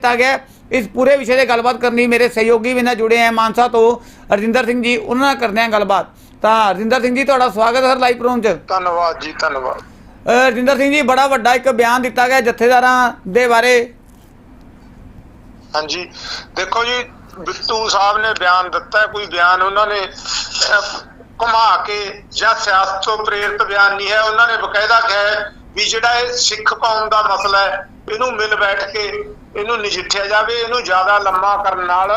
ਕੀਤਾ ਗਿਆ। ਇਸ ਪੂਰੇ ਵਿਸ਼ੇ ਤੇ ਗੱਲਬਾਤ ਕਰਨੀ ਮੇਰੇ ਸਹਿਯੋਗੀ ਵੀ ਨਾਲ ਜੁੜੇ ਹੈ। ਮਾਨਸਾ ਤੋਂ ਰਜਿੰਦਰ ਸਿੰਘ ਜੀ ਉਹਨਾਂ ਨਾਲ ਕਰਦੇ ਹਾਂ ਗੱਲਬਾਤ। ਤਾਂ ਰਜਿੰਦਰ ਸਿੰਘ ਜੀ ਤੁਹਾਡਾ ਸਵਾਗਤ ਹੈ ਲਾਈਵ ਪ੍ਰੋਗਰਾਮ 'ਚ। ਧੰਨਵਾਦ ਜੀ ਧੰਨਵਾਦ। ਅ, ਰਜਿੰਦਰ ਸਿੰਘ ਜੀ ਬੜਾ ਵੱਡਾ ਇੱਕ ਬਿਆਨ ਦਿੱਤਾ ਗਿਆ ਜਥੇਦਾਰਾਂ ਦੇ ਬਾਰੇ। ਹਾਂਜੀ। ਦੇਖੋ ਜੀ ਬਿੱਟੂ ਸਾਹਿਬ ਨੇ ਬਿਆਨ ਦਿੱਤਾ ਕੋਈ ਬਿਆਨ ਉਹਨਾਂ ਨੇ ਘੁਮਾ ਕੇ ਜਾਂ ਸਿਆਸਤ ਤੋਂ ਪ੍ਰੇਰਿਤ ਬਿਆਨ ਨਹੀਂ ਹੈ। ਉਹਨਾਂ ਨੇ ਬਕਾਇਦਾ ਕਿਹਾ ਵੀ ਜਿਹੜਾ ਇਹ ਸਿੱਖ ਕੌਮ ਦਾ ਮਸਲਾ ਹੈ, ਇਹਨੂੰ ਮਿਲ ਬੈਠ ਕੇ ਇਹਨੂੰ ਨਜਿੱਠਿਆ ਜਾਵੇ, ਇਹਨੂੰ ਜ਼ਿਆਦਾ ਲੰਮਾ ਕਰਨ ਨਾਲ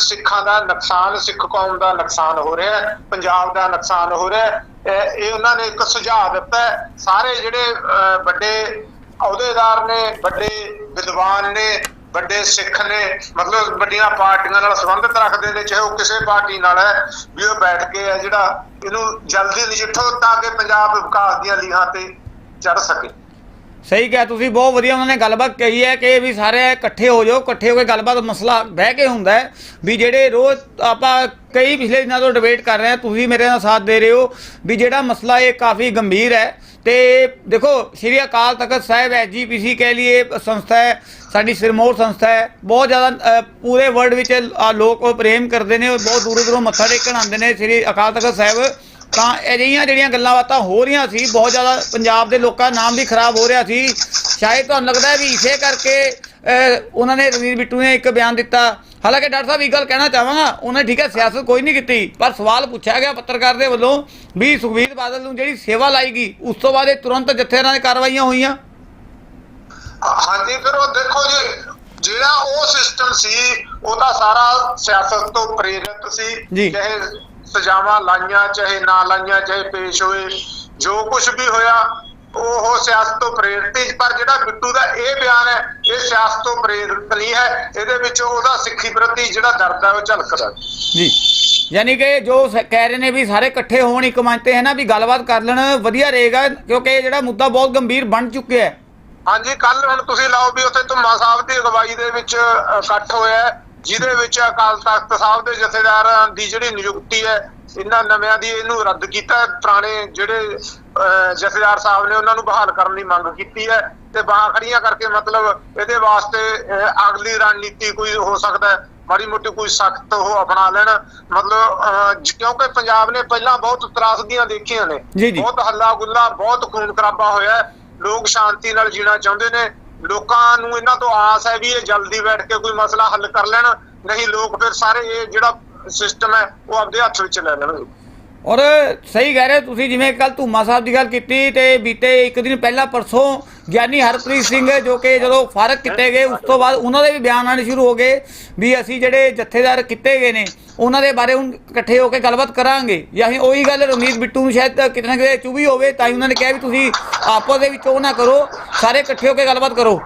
ਸਿੱਖਾਂ ਦਾ ਨੁਕਸਾਨ, ਸਿੱਖ ਕੌਮ ਦਾ ਨੁਕਸਾਨ ਹੋ ਰਿਹਾ ਹੈ, ਪੰਜਾਬ ਦਾ ਨੁਕਸਾਨ ਹੋ ਰਿਹਾ ਹੈ। ਇਹ ਉਹਨਾਂ ਨੇ ਇੱਕ ਸੁਝਾਅ ਦਿੱਤਾ ਸਾਰੇ ਜਿਹੜੇ ਵੱਡੇ ਅਹੁਦੇਦਾਰ ਨੇ, ਵੱਡੇ ਵਿਦਵਾਨ ਨੇ, ਵੱਡੇ ਸਿੱਖ ਨੇ, ਮਤਲਬ ਵੱਡੀਆਂ ਪਾਰਟੀਆਂ ਨਾਲ ਸੰਬੰਧਿਤ ਰੱਖਦੇ ਨੇ, ਚਾਹੇ ਉਹ ਕਿਸੇ ਪਾਰਟੀ ਨਾਲ ਹੈ, ਵੀ ਉਹ ਬੈਠ ਕੇ ਹੈ ਜਿਹੜਾ ਇਹਨੂੰ ਜਲਦੀ ਨਜਿੱਠੋ ਤਾਂ ਕਿ ਪੰਜਾਬ ਵਿਕਾਸ ਦੀਆਂ ਲੀਹਾਂ ਤੇ ਚੜ ਸਕੇ। ਸਹੀ ਕਿਹਾ ਤੁਸੀਂ, ਬਹੁਤ ਵਧੀਆ ਉਹਨਾਂ ਨੇ ਗੱਲਬਾਤ ਕਹੀ ਹੈ ਕਿ ਵੀ ਸਾਰੇ ਇਕੱਠੇ ਹੋ ਜਾਓ, ਇਕੱਠੇ ਹੋ ਕੇ ਗੱਲਬਾਤ, ਮਸਲਾ ਬਹਿ ਕੇ ਹੁੰਦਾ ਹੈ ਵੀ ਜਿਹੜੇ ਰੋਜ਼ ਆਪਾਂ ਕਈ ਪਿਛਲੇ ਦਿਨਾਂ ਤੋਂ ਡਿਬੇਟ ਕਰ ਰਹੇ ਹਾਂ, ਤੁਸੀਂ ਮੇਰੇ ਨਾਲ ਸਾਥ ਦੇ ਰਹੇ ਹੋ ਵੀ ਜਿਹੜਾ ਮਸਲਾ ਇਹ ਕਾਫੀ ਗੰਭੀਰ ਹੈ ਤੇ ਦੇਖੋ, ਸ਼੍ਰੀ ਅਕਾਲ ਤਖਤ ਸਾਹਿਬ ਐਜੀਪੀਸੀ ਕਹਿ ਲਈਏ, ਸੰਸਥਾ ਹੈ, ਸਾਡੀ ਸਿਰਮੌਰ ਸੰਸਥਾ ਹੈ, ਬਹੁਤ ਜ਼ਿਆਦਾ ਪੂਰੇ ਵਰਲਡ ਵਿੱਚ ਲੋਕ ਉਹ ਪ੍ਰੇਮ ਕਰਦੇ ਨੇ ਬਹੁਤ ਦੂਰੋਂ ਦੂਰੋਂ ਮੱਥਾ ਟੇਕਣ ਆਉਂਦੇ ਨੇ ਸ਼੍ਰੀ ਅਕਾਲ ਤਖਤ ਸਾਹਿਬ। ਤਾਂ ਅਜਿਹੀਆਂ ਜਿਹੜੀਆਂ ਗੱਲਾਂ ਬਾਤਾਂ ਹੋ ਰਹੀਆਂ ਸੀ ਬਹੁਤ ਜ਼ਿਆਦਾ ਪੰਜਾਬ ਦੇ ਲੋਕਾਂ ਦਾ ਨਾਮ ਵੀ ਖਰਾਬ ਹੋ ਰਿਹਾ ਸੀ। ਸ਼ਾਇਦ ਤੁਹਾਨੂੰ ਲੱਗਦਾ ਹੈ ਵੀ ਇਸੇ ਕਰਕੇ ਉਹਨਾਂ ਨੇ ਰਵੀਰ ਬਿੱਟੂ ਨੇ ਇੱਕ ਬਿਆਨ ਦਿੱਤਾ। ਹਾਲਾਂਕਿ ਡਾਕਟਰ ਸਾਹਿਬ ਇੱਕ ਗੱਲ ਕਹਿਣਾ ਚਾਹਾਂਗਾ ਉਹਨੇ ਠੀਕ ਹੈ ਸਿਆਸਤ ਕੋਈ ਨਹੀਂ ਕੀਤੀ ਪਰ ਸਵਾਲ ਪੁੱਛਿਆ ਗਿਆ ਪੱਤਰਕਾਰ ਦੇ ਵੱਲੋਂ ਵੀ ਸੁਖਬੀਰ ਬਾਦਲ ਨੂੰ ਜਿਹੜੀ ਸੇਵਾ ਲਾਈ ਗਈ ਉਸ ਤੋਂ ਬਾਅਦ ਇਹ ਤੁਰੰਤ ਜਥੇਦਾਰਾਂ ਦੀ ਕਾਰਵਾਈਆਂ ਹੋਈਆਂ? ਹਾਂਜੀ ਫਿਰ ਉਹ ਦੇਖੋ ਜੀ ਜਿਹੜਾ ਉਹ ਸਿਸਟਮ ਸੀ ਉਹ ਤਾਂ ਸਾਰਾ ਸਿਆਸਤ ਤੋਂ ਪ੍ਰੇਰਿਤ। ਸੀ। ਚਾਹੇ ਸਜ਼ਾਵਾਂ ਲਾਈਆਂ ਚਾਹੇ ਨਾ ਲਾਈਆਂ ਚਾਹੇ ਪੇਸ਼ ਹੋਏ ਜੋ ਕੁਝ ਵੀ ਹੋਇਆ ਉਹ ਸਿਆਸਤ ਤੋਂ ਪ੍ਰੇਰਿਤ ਪਰ ਜਿਹੜਾ ਬਿੱਟੂ ਦਾ ਇਹ ਬਿਆਨ ਹੈ ਇਹ ਸਿਆਸਤ ਤੋਂ ਪ੍ਰੇਰਿਤ ਨਹੀਂ ਹੈ। ਇਹਦੇ ਵਿੱਚ ਉਹਦਾ ਸਿੱਖੀ ਪ੍ਰਤੀ ਜਿਹੜਾ ਦਰਦ ਹੈ ਉਹ ਝਲਕਦਾ ਜੀ। ਯਾਨੀ ਕਿ ਜੋ ਕਹਿ ਰਹੇ ਨੇ ਵੀ ਸਾਰੇ ਇਕੱਠੇ ਹੋਣ ਇੱਕ ਮੰਚ ਤੇ ਹੈ ਨਾ ਵੀ ਗੱਲਬਾਤ ਕਰ ਲੈਣ ਵਧੀਆ ਰਹੇਗਾ ਕਿਉਂਕਿ ਇਹ ਜਿਹੜਾ ਮੁੱਦਾ ਬਹੁਤ ਗੰਭੀਰ ਬਣ ਚੁੱਕਿਆ ਹੈ। ਹਾਂਜੀ ਕੱਲ ਹੁਣ ਤੁਸੀਂ ਲਾਓ ਵੀ ਉੱਥੇ ਧੁੰਮਾ ਸਾਹਿਬ ਦੀ ਅਗਵਾਈ ਦੇ ਵਿੱਚ ਇਕੱਠ ਹੋਇਆ ਹੈ, ਜਿਹਦੇ ਵਿੱਚ ਅਕਾਲ ਤਖਤ ਸਾਹਿਬ ਦੇ ਜਥੇਦਾਰਾਂ ਦੀ ਜਿਹੜੀ ਨਿਯੁਕਤੀ ਹੈ ਇਹਨਾਂ ਨਵਿਆਂ ਦੀ ਇਹਨੂੰ ਰੱਦ ਕੀਤਾ। ਪੁਰਾਣੇ ਜਿਹੜੇ ਜਥੇਦਾਰ ਸਾਹਿਬ ਨੇ ਉਹਨਾਂ ਨੂੰ ਬਹਾਲ ਕਰਨ ਦੀ ਮੰਗ ਕੀਤੀ ਹੈ ਤੇ ਬਾਹਾਂ ਖੜੀਆਂ ਕਰਕੇ ਮਤਲਬ ਇਹਦੇ ਵਾਸਤੇ ਅਗਲੀ ਰਣਨੀਤੀ ਕੋਈ ਹੋ ਸਕਦਾ ਹੈ ਮਾੜੀ ਮੋਟੀ ਕੋਈ ਸਖਤ ਉਹ ਅਪਣਾ ਲੈਣ ਮਤਲਬ ਕਿਉਂਕਿ ਪੰਜਾਬ ਨੇ ਪਹਿਲਾਂ ਬਹੁਤ ਤਰਾਸਦੀਆਂ ਦੇਖੀਆਂ ਨੇ। ਬਹੁਤ ਹੱਲਾ ਗੁੱਲਾ ਬਹੁਤ ਖੂਨ ਖਰਾਬਾ ਹੋਇਆ। ਲੋਕ ਸ਼ਾਂਤੀ ਨਾਲ ਜੀਣਾ ਚਾਹੁੰਦੇ ਨੇ ਲੋਕਾਂ ਨੂੰ ਇਹਨਾਂ ਤੋਂ ਆਸ ਹੈ ਵੀ ਇਹ ਜਲਦੀ ਬੈਠ ਕੇ ਕੋਈ ਮਸਲਾ ਹੱਲ ਕਰ ਲੈਣ, ਨਹੀਂ ਲੋਕ ਫਿਰ ਸਾਰੇ ਇਹ ਜਿਹੜਾ ਸਿਸਟਮ ਹੈ, ਉਹ ਆਪਦੇ ਹੱਥ ਵਿੱਚ ਲੈ ਲੈਣਗੇ। ਔਰ ਸਹੀ ਕਹਿ ਰਹੇ ਤੁਸੀਂ ਜਿਵੇਂ ਕੱਲ ਧੂਮਾ ਸਾਹਿਬ ਦੀ ਗੱਲ ਕੀਤੀ ਤੇ ਬੀਤੇ ਇੱਕ ਦਿਨ ਪਹਿਲਾਂ ਪਰਸੋਂ ਗਿਆਨੀ ਹਰਪ੍ਰੀਤ ਸਿੰਘ ਜੋ ਕਿ ਜਦੋਂ ਫਾਰਗ ਕੀਤੇ ਗਏ, ਉਸ ਤੋਂ ਬਾਅਦ ਉਹਨਾਂ ਦੇ ਵੀ ਬਿਆਨ ਆਉਣੇ ਸ਼ੁਰੂ ਹੋ ਗਏ ਵੀ ਅਸੀਂ ਜਿਹੜੇ ਜਥੇਦਾਰ ਕੀਤੇ ਗਏ ਨੇ, ਉਹਨਾਂ ਦੇ ਬਾਰੇ ਹੁਣ ਇਕੱਠੇ ਹੋ ਕੇ ਗੱਲਬਾਤ ਕਰਾਂਗੇ। ਜਾਂ ਅਸੀਂ ਉਹੀ ਗੱਲ ਰਮਨੀਤ ਬਿੱਟੂ ਨੂੰ ਸ਼ਾਇਦ ਕਿਤੇ ਨਾ ਕਿਤੇ ਚੁਭੀ ਹੋਵੇ, ਤਾਂ ਹੀ ਉਹਨਾਂ ਨੇ ਕਿਹਾ ਵੀ ਤੁਸੀਂ ਆਪਸ ਦੇ ਵਿੱਚ ਉਹ ਨਾ ਕਰੋ, ਸਾਰੇ ਇਕੱਠੇ ਹੋ ਕੇ ਗੱਲਬਾਤ ਕਰੋ।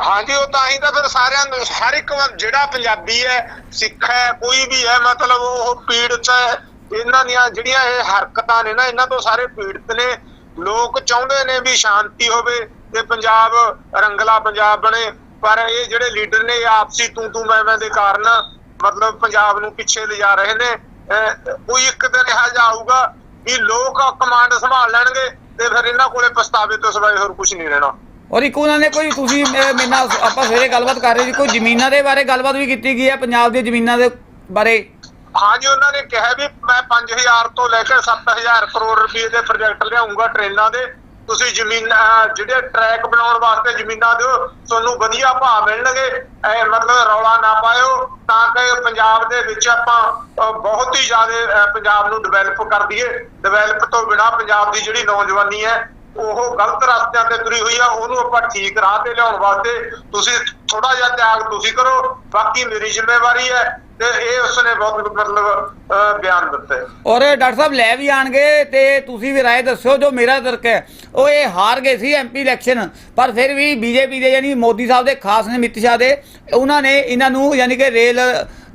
ਹਾਂਜੀ, ਉਹ ਤਾਂ ਹੀ ਤਾਂ ਫਿਰ ਸਾਰਿਆਂ ਨੂੰ, ਹਰ ਇੱਕ ਜਿਹੜਾ ਪੰਜਾਬੀ ਹੈ, ਸਿੱਖ ਹੈ, ਕੋਈ ਵੀ ਹੈ, ਮਤਲਬ ਉਹ ਪੀੜਤ ਹੈ ਇਹਨਾਂ ਦੀਆਂ ਜਿਹੜੀਆਂ ਇਹ ਹਰਕਤਾਂ ਨੇ ਨਾ, ਇਹਨਾਂ ਤੋਂ ਸਾਰੇ ਪੀੜਤ ਨੇ। ਲੋਕ ਚਾਹੁੰਦੇ ਨੇ ਵੀ ਸ਼ਾਂਤੀ ਹੋਵੇ ਤੇ ਪੰਜਾਬ ਰੰਗਲਾ ਪੰਜਾਬ ਬਣੇ। ਪਰ ਇਹ ਜਿਹੜੇ ਲੀਡਰ ਨੇ, ਇਹ ਆਪਸੀ ਤੂੰ ਤੂੰ ਮੈਂ ਮੈਂ ਦੇ ਕਾਰਨ ਮਤਲਬ ਪੰਜਾਬ ਨੂੰ ਪਿੱਛੇ ਲਿਜਾ ਰਹੇ ਨੇ। ਕੋਈ ਇੱਕ ਦਿਨ ਇਹ ਜਿਹਾ ਆਊਗਾ ਵੀ ਲੋਕ ਕਮਾਂਡ ਸੰਭਾਲ ਲੈਣਗੇ ਤੇ ਫਿਰ ਇਹਨਾਂ ਕੋਲੇ ਪਛਤਾਵੇ ਤੋਂ ਸਿਵਾਏ ਹੋਰ ਕੁਝ ਨਹੀਂ ਰਹਿਣਾ। ਔਰ ਇੱਕ ਉਹਨਾਂ ਨੇ ਕੋਈ, ਤੁਸੀਂ ਮੇਰੇ ਨਾਲ ਆਪਾਂ ਸਵੇਰੇ ਗੱਲਬਾਤ ਕਰ ਰਹੇ ਸੀ, ਕੋਈ ਜ਼ਮੀਨਾਂ ਦੇ ਬਾਰੇ ਗੱਲਬਾਤ ਵੀ ਕੀਤੀ ਗਈ ਹੈ ਪੰਜਾਬ ਦੀਆਂ ਜ਼ਮੀਨਾਂ ਦੇ ਬਾਰੇ? ਹਾਂਜੀ, ਉਹਨਾਂ ਨੇ ਕਿਹਾ ਵੀ ਮੈਂ 5000 ਤੋਂ ਲੈ ਕੇ 7000 ਕਰੋੜ ਰੁਪਏ ਦੇ ਪ੍ਰੋਜੈਕਟ ਲਿਆਉਂਗਾ ਟ੍ਰੇਨਾਂ ਦੇ। ਤੁਸੀਂ ਜ਼ਮੀਨ ਜਿਹੜੇ ਟਰੈਕ ਬਣਾਉਣ ਵਾਸਤੇ ਜ਼ਮੀਨਾਂ ਦਿਓ, ਤੁਹਾਨੂੰ ਵਧੀਆ ਭਾਅ ਮਿਲਣਗੇ। ਇਹ ਮਤਲਬ ਰੌਲਾ ਨਾ ਪਾਇਓ, ਤਾਂ ਕਿ ਪੰਜਾਬ ਦੇ ਵਿੱਚ ਆਪਾਂ ਬਹੁਤ ਹੀ ਜ਼ਿਆਦਾ ਪੰਜਾਬ ਨੂੰ ਡਿਵੈਲਪ ਕਰ ਦਈਏ। ਡਿਵੈਲਪ ਤੋਂ ਬਿਨਾ ਪੰਜਾਬ ਦੀ ਜਿਹੜੀ ਨੌਜਵਾਨੀ ਹੈ, ਉਹ ਗਲਤ ਰਸਤਿਆਂ ਤੇ ਤੁਰੀ ਹੋਈ ਆ, ਉਹਨੂੰ ਆਪਾਂ ਠੀਕ ਰਾਹ ਤੇ ਲਿਆਉਣ ਵਾਸਤੇ ਤੁਸੀਂ ਥੋੜਾ ਜਿਹਾ ਤਿਆਗ ਤੁਸੀਂ ਕਰੋ। ਬਾਕੀ ਮੇਰੀ ਜ਼ਿੰਮੇਵਾਰੀ ਹੈ ਤੇ ਇਹ ਉਸਨੇ ਬਹੁਤ ਮਤਲਬ ਬਿਆਨ ਦਿੱਤਾ। ਔਰ ਡਾਕਟਰ ਸਾਹਿਬ ਲੈ ਵੀ ਆਣਗੇ ਤੇ ਤੁਸੀਂ ਵੀ ਰਾਏ ਦੱਸਿਓ ਜੋ ਮੇਰਾ ਤਰਕ ਹੈ। ਉਹ ਇਹ ਹਾਰ ਗਏ ਸੀ ਐਮਪੀ ਇਲੈਕਸ਼ਨ, ਪਰ ਫਿਰ ਵੀ ਬੀਜੇਪੀ ਦੇ ਯਾਨੀ ਮੋਦੀ ਸਾਹਿਬ ਦੇ ਖਾਸ ਨੇ ਅਮਿਤ ਸ਼ਾਹ ਦੇ, ਉਹਨਾਂ ਨੇ ਇਹਨਾਂ ਨੂੰ ਯਾਨੀ ਕਿ ਰੇਲ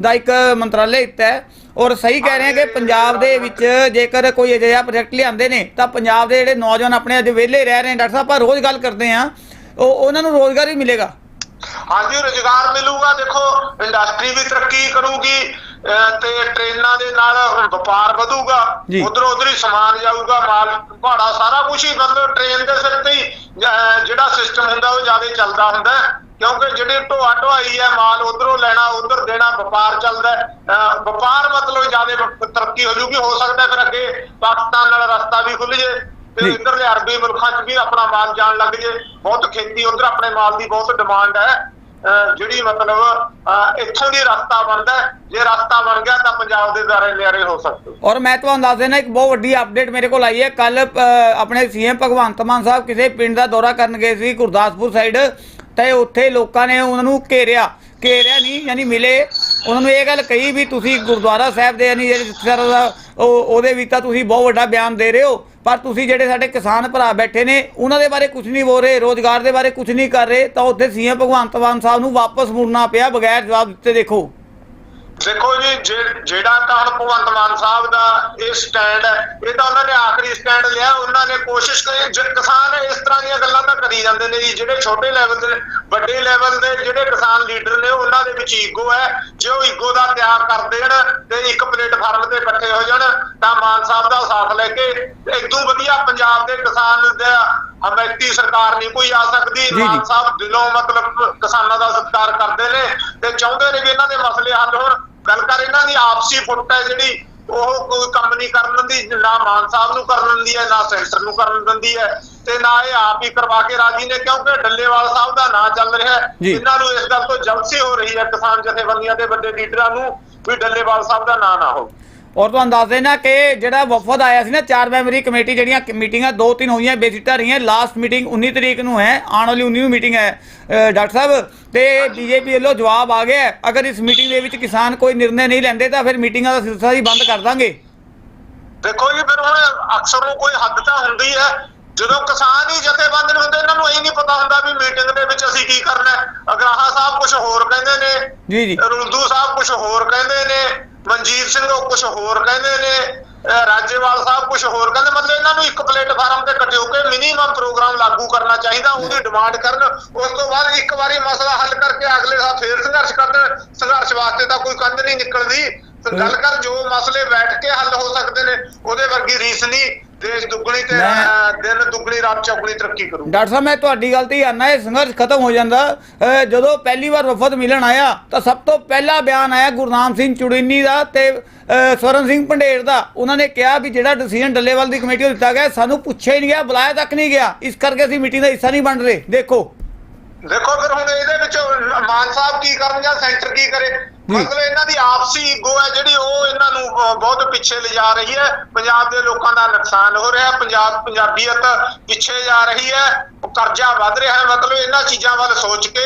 ਦਾ ਇੱਕ ਮੰਤਰਾਲੇ ਦਿੱਤਾ ਔਰ ਸਹੀ ਕਹਿ ਰਹੇ ਹੈ ਕਿ ਪੰਜਾਬ ਦੇ ਵਿੱਚ ਜੇਕਰ ਕੋਈ ਅਜਿਹਾ ਪ੍ਰੋਜੈਕਟ ਲਿਆਂਦੇ ਨੇ, ਤਾਂ ਪੰਜਾਬ ਦੇ ਜਿਹੜੇ ਨੌਜਵਾਨ ਆਪਣੇ ਅੱਜ ਵਿਹਲੇ ਰਹਿ ਰਹੇ ਨੇ, ਡਾਕਟਰ ਸਾਹਿਬ ਆਪਾਂ ਰੋਜ਼ ਗੱਲ ਕਰਦੇ ਹਾਂ। ਉਹ, ਉਹਨਾਂ ਨੂੰ ਰੋਜ਼ਗਾਰ ਵੀ ਮਿਲੇਗਾ। ਹਾਂਜੀ ਰੁਜ਼ਗਾਰ ਮਿਲੂਗਾ ਦੇਖੋ ਇੰਡਸਟਰੀ ਵੀ ਤਰੱਕੀ ਕਰੂਗੀ ਤੇ ਟ੍ਰੇਨਾਂ ਦੇ ਨਾਲ ਵਪਾਰ ਵਧੂਗਾ। ਉਧਰੋਂ ਉਧਰ ਹੀ ਸਮਾਨ ਜਾਊਗਾ ਮਾਲ ਭਾੜਾ ਸਾਰਾ ਕੁਝ ਹੀ ਮਤਲਬ ਟ੍ਰੇਨ ਦੇ ਸਿਰ ਤੇ ਹੀ ਜਿਹੜਾ ਸਿਸਟਮ ਹੁੰਦਾ ਉਹ ਜ਼ਿਆਦਾ ਚੱਲਦਾ ਹੁੰਦਾ। ਕਿਉਂਕਿ ਜਿਹੜੇ ਢੋਆ ਢੋਆਈ ਹੈ ਮਾਲ ਉਧਰੋਂ ਲੈਣਾ ਉਧਰ ਦੇਣਾ ਵਪਾਰ ਚੱਲਦਾ ਵਪਾਰ ਮਤਲਬ ਜ਼ਿਆਦਾ ਤਰੱਕੀ ਹੋ ਜੂਗੀ ਹੋ ਸਕਦਾ ਫਿਰ ਅੱਗੇ ਪਾਕਿਸਤਾਨ ਨਾਲ ਰਸਤਾ ਵੀ ਖੁੱਲ ਜੇ ਤੇ। ਇੱਧਰਲੇ ਅਰਬੀ ਮੁਲਕਾਂ 'ਚ ਵੀ ਆਪਣਾ ਮਾਲ ਜਾਣ ਲੱਗ ਜੇ। ਬਹੁਤ ਖੇਤੀ ਉਧਰ ਆਪਣੇ ਮਾਲ ਦੀ ਬਹੁਤ ਡਿਮਾਂਡ ਹੈ। ਜਿਹੜੀ ਮਤਲਬ ਇੱਥੋਂ ਦੀ ਰਸਤਾ ਬਣਦਾ ਹੈ। ਜੇ ਰਸਤਾ ਬਣ ਗਿਆ ਤਾਂ ਪੰਜਾਬ ਦੇ ਦਾਰੇ ਨਿਆਰੇ ਹੋ ਸਕਦੇ। ਔਰ ਮੈਂ ਤੁਹਾਨੂੰ ਦੱਸ ਦੇਣਾ ਇੱਕ ਬਹੁਤ ਵੱਡੀ ਅਪਡੇਟ ਮੇਰੇ ਕੋਲ ਆਈ ਹੈ। ਕੱਲ ਆਪਣੇ ਸੀਐਮ ਭਗਵੰਤ ਮਾਨ ਸਾਹਿਬ ਕਿਸੇ ਪਿੰਡ ਦਾ ਦੌਰਾ ਕਰਨ ਗਏ ਸੀ ਗੁਰਦਾਸਪੁਰ ਸਾਈਡ ਤੇ ਉੱਥੇ ਲੋਕਾਂ ਨੇ ਉਹਨਾਂ ਨੂੰ ਘੇਰਿਆ। ਘੇਰਿਆ ਨਹੀਂ ਯਾਨੀ ਮਿਲੇ। ਉਹਨਾਂ ਨੂੰ ਇਹ ਗੱਲ ਕਹੀ ਵੀ ਤੁਸੀਂ ਗੁਰਦੁਆਰਾ ਸਾਹਿਬ ਦੇ ਯਾਨੀ ਜਿਹੜੇ ਦਾ ਉਹ ਉਹਦੇ ਵਿੱਚ ਤਾਂ ਤੁਸੀਂ ਬਹੁਤ ਵੱਡਾ ਬਿਆਨ ਦੇ ਰਹੇ ਹੋ। ਪਰ ਤੁਸੀਂ ਜਿਹੜੇ ਸਾਡੇ ਕਿਸਾਨ ਭਰਾ ਬੈਠੇ ਨੇ, ਉਹਨਾਂ ਦੇ ਬਾਰੇ ਕੁਝ ਨਹੀਂ ਬੋਲ ਰਹੇ, ਰੋਜ਼ਗਾਰ ਦੇ ਬਾਰੇ ਕੁਝ ਨਹੀਂ ਕਰ ਰਹੇ, ਤਾਂ ਉੱਥੇ ਸੀਐਮ ਭਗਵੰਤ ਮਾਨ ਸਾਹਿਬ ਨੂੰ ਵਾਪਸ ਮੁੜਨਾ ਪਿਆ, ਬਗੈਰ ਜਵਾਬ ਦਿੱਤੇ ਦੇਖੋ। ਦੇਖੋ ਜੀ ਜਿਹੜਾ ਤਾਂ ਭਗਵੰਤ ਮਾਨ ਸਾਹਿਬ ਦਾ ਇਹ ਸਟੈਂਡ ਹੈ ਇਹ ਤਾਂ ਉਹਨਾਂ ਨੇ ਆਖਰੀ ਸਟੈਂਡ ਲਿਆ ਉਹਨਾਂ ਨੇ ਕੋਸ਼ਿਸ਼ ਕਰੀ ਜ- ਕਿਸਾਨ ਇਸ ਤਰ੍ਹਾਂ ਦੀਆਂ ਗੱਲਾਂ ਤਾਂ ਕਰੀ ਜਾਂਦੇ ਨੇ ਜੀ ਜਿਹੜੇ ਛੋਟੇ ਲੈਵਲ ਦੇ ਵੱਡੇ ਲੈਵਲ ਦੇ ਜਿਹੜੇ ਕਿਸਾਨ ਲੀਡਰ ਨੇ ਉਹਨਾਂ ਦੇ ਵਿੱਚ ਈਗੋ ਹੈ। ਜੇ ਉਹ ਈਗੋ ਦਾ ਤਿਆਗ ਕਰ ਦੇਣ ਤੇ ਇੱਕ ਪਲੇਟਫਾਰਮ ਤੇ ਇਕੱਠੇ ਹੋ ਜਾਣ ਤਾਂ ਮਾਨ ਸਾਹਿਬ ਦਾ ਸਾਥ ਲੈ ਕੇ ਇਦੋਂ ਵਧੀਆ ਪੰਜਾਬ ਦੇ ਕਿਸਾਨ ਦਾ ਹਮੈਤੀ ਸਰਕਾਰ ਨਹੀਂ ਕੋਈ ਆ ਸਕਦੀ। ਮਾਨ ਸਾਹਿਬ ਦਿਲੋਂ ਮਤਲਬ ਕਿਸਾਨਾਂ ਦਾ ਸਤਿਕਾਰ ਕਰਦੇ ਨੇ ਤੇ ਚਾਹੁੰਦੇ ਨੇ ਵੀ ਇਹਨਾਂ ਦੇ ਮਸਲੇ ਹੱਲ ਹੋਣ। ਗੱਲ ਕਰ ਇਹਨਾਂ ਦੀ ਆਪਸੀ ਫੁੱਟ ਹੈ ਜਿਹੜੀ ਉਹ ਕੋਈ ਕੰਮ ਨਹੀਂ ਕਰਨ ਦਿੰਦੀ ਨਾ ਮਾਨ ਸਾਹਿਬ ਨੂੰ ਕਰਨ ਦਿੰਦੀ ਹੈ ਨਾ ਸੈਂਟਰ ਨੂੰ ਕਰਨ ਦਿੰਦੀ ਹੈ ਤੇ ਨਾ ਇਹ ਆਪ ਹੀ ਕਰਵਾ ਕੇ ਰਾਜੀ ਨੇ ਕਿਉਂਕਿ ਡੱਲੇਵਾਲ ਸਾਹਿਬ ਦਾ ਨਾਂ ਚੱਲ ਰਿਹਾ ਹੈ। ਇਹਨਾਂ ਨੂੰ ਇਸ ਗੱਲ ਤੋਂ ਜਲਸੀ ਹੋ ਰਹੀ ਹੈ ਕਿਸਾਨ ਜਥੇਬੰਦੀਆਂ ਦੇ ਵੱਡੇ ਲੀਡਰਾਂ ਨੂੰ ਵੀ ਡੱਲੇਵਾਲ ਸਾਹਿਬ ਦਾ ਨਾਂ ਨਾ ਹੋਵੇ ਔਰ ਤੁਹਾਨੂੰ ਦੱਸ ਦੇਣਾ ਕਿ ਜਿਹੜਾ ਵਫਦ ਆਇਆ ਸੀ ਨਾ ਚਾਰ ਮੈਂਬਰੀ ਕਮੇਟੀ ਜਿਹੜੀਆਂ ਮੀਟਿੰਗਾਂ ਦੋ ਤਿੰਨ ਹੋਈਆਂ ਬੇਸਿਕਟਾ ਰਹੀਆਂ ਲਾਸਟ ਮੀਟਿੰਗ 19 ਤਰੀਕ ਨੂੰ ਹੈ ਆਉਣ ਵਾਲੀ 19 ਨੂੰ ਮੀਟਿੰਗ ਹੈ ਡਾਕਟਰ ਸਾਹਿਬ ਤੇ ਬੀਜੇਪੀ ਵੱਲੋਂ ਜਵਾਬ ਆ ਗਿਆ। ਅਗਰ ਇਸ ਮੀਟਿੰਗ ਦੇ ਵਿੱਚ ਕਿਸਾਨ ਕੋਈ ਨਿਰਣੇ ਨਹੀਂ ਲੈਂਦੇ ਤਾਂ ਫਿਰ ਮੀਟਿੰਗਾਂ ਦਾ ਸਿਲਸਿਲਾ ਹੀ ਬੰਦ ਕਰ ਦਾਂਗੇ ਦੇਖੋ ਜੀ ਫਿਰ ਹੁਣ ਅਕਸਰ ਨੂੰ ਕੋਈ ਹੱਦ ਤਾਂ ਹੁੰਦੀ ਹੈ ਜਦੋਂ ਕਿਸਾਨ ਹੀ ਜਥੇਬੰਦ ਨਹੀਂ ਹੁੰਦੇ ਇਹਨਾਂ ਨੂੰ ਇਹ ਨਹੀਂ ਪਤਾ ਹੁੰਦਾ ਵੀ ਮੀਟਿੰਗ ਦੇ ਵਿੱਚ ਅਸੀਂ ਕੀ ਕਰਨਾ ਹੈ ਅਗਰਾਹਾ ਸਾਹਿਬ ਕੁਝ ਹੋਰ ਕਹਿੰਦੇ ਨੇ ਜੀ ਜੀ ਰੁੰਦੂ ਸਾਹਿਬ ਕੁਝ ਹੋਰ ਕਹਿੰਦੇ ਨੇ ਮਨਜੀਤ ਸਿੰਘ ਉਹ ਕੁਝ ਹੋਰ ਕਹਿੰਦੇ ਨੇ ਰਾਜੇਵਾਲ ਸਾਹਿਬ ਕੁਝ ਹੋਰ ਕਹਿੰਦੇ ਮਤਲਬ ਇਹਨਾਂ ਨੂੰ ਇੱਕ ਪਲੇਟਫਾਰਮ ਤੇ ਇਕੱਠੇ ਹੋ ਕੇ ਮਿਨੀਮਮ ਪ੍ਰੋਗਰਾਮ ਲਾਗੂ ਕਰਨਾ ਚਾਹੀਦਾ ਉਹਦੀ ਡਿਮਾਂਡ ਕਰਨ ਉਸ ਤੋਂ ਬਾਅਦ ਇੱਕ ਵਾਰੀ ਮਸਲਾ ਹੱਲ ਕਰਕੇ ਅਗਲੇ ਸਾਲ ਫੇਰ ਸੰਘਰਸ਼ ਕਰਨ ਸੰਘਰਸ਼ ਵਾਸਤੇ ਤਾਂ ਕੋਈ ਕੰਧ ਨਹੀਂ ਨਿਕਲਦੀ। ਗੱਲ ਕਰ ਜੋ ਮਸਲੇ ਬੈਠ ਕੇ ਹੱਲ ਹੋ ਸਕਦੇ ਨੇ ਉਹਦੇ ਵਰਗੀ ਰੀਸ ਨਹੀਂ ਦੇਸ਼ ਦੁੱਗਣੀ ਤੇ ਦਿਨ ਦੁੱਗਣੀ ਰਾਤ ਚੌਗਣੀ ਤਰੱਕੀ ਕਰੂ ਡਾਕਟਰ ਸਾਹਿਬ ਮੈਂ ਤੁਹਾਡੀ ਗੱਲ ਤੇ ਆਨਾ ਇਹ ਸੰਘਰਸ਼ ਖਤਮ ਹੋ ਜਾਂਦਾ। ਜਦੋਂ ਪਹਿਲੀ ਵਾਰ ਵਫਦ ਮਿਲਣ ਆਇਆ ਤਾਂ ਸਭ ਤੋਂ ਪਹਿਲਾ ਬਿਆਨ ਆਇਆ ਗੁਰਨਾਮ ਸਿੰਘ ਚੁੜੀਨੀ ਦਾ ਤੇ ਸਵਰਨ ਸਿੰਘ ਪੰਡੇਰ ਦਾ। ਉਹਨਾਂ ਨੇ ਕਿਹਾ ਵੀ ਜਿਹੜਾ ਡਿਸੀਜਨ ਡੱਲੇਵਾਲ ਦੀ ਕਮੇਟੀ ਨੂੰ ਦਿੱਤਾ ਗਿਆ ਸਾਨੂੰ ਪੁੱਛਿਆ ਹੀ ਨਹੀਂ ਗਿਆ ਬੁਲਾਇਆ ਤੱਕ ਨਹੀਂ ਗਿਆ। ਇਸ ਕਰਕੇ ਅਸੀਂ ਮੀਟਿੰਗ ਦਾ ਹਿੱਸਾ ਨਹੀਂ ਬਣ ਰਹੇ। ਦੇਖੋ ਦੇਖੋ ਫਿਰ ਹੁਣ ਇਹਦੇ ਵਿੱਚ ਮਾਨ ਸਾਹਿਬ ਕੀ ਕਰਨ ਜਾਂ ਸੈਂਟਰ ਕੀ ਕਰੇ? ਮਤਲਬ ਇਹਨਾਂ ਦੀ ਆਪਸੀ ਈਗੋ ਹੈ ਜਿਹੜੀ ਉਹ ਇਹਨਾਂ ਨੂੰ ਬਹੁਤ ਪਿੱਛੇ ਲਿਜਾ ਰਹੀ ਹੈ। ਪੰਜਾਬ ਦੇ ਲੋਕਾਂ ਦਾ ਨੁਕਸਾਨ ਹੋ ਰਿਹਾ ਪੰਜਾਬ ਪੰਜਾਬੀਅਤ ਪਿੱਛੇ ਜਾ ਰਹੀ ਹੈ। ਕਰਜ਼ਾ ਵੱਧ ਰਿਹਾ ਹੈ। ਮਤਲਬ ਇਹਨਾਂ ਚੀਜ਼ਾਂ ਵੱਲ ਸੋਚ ਕੇ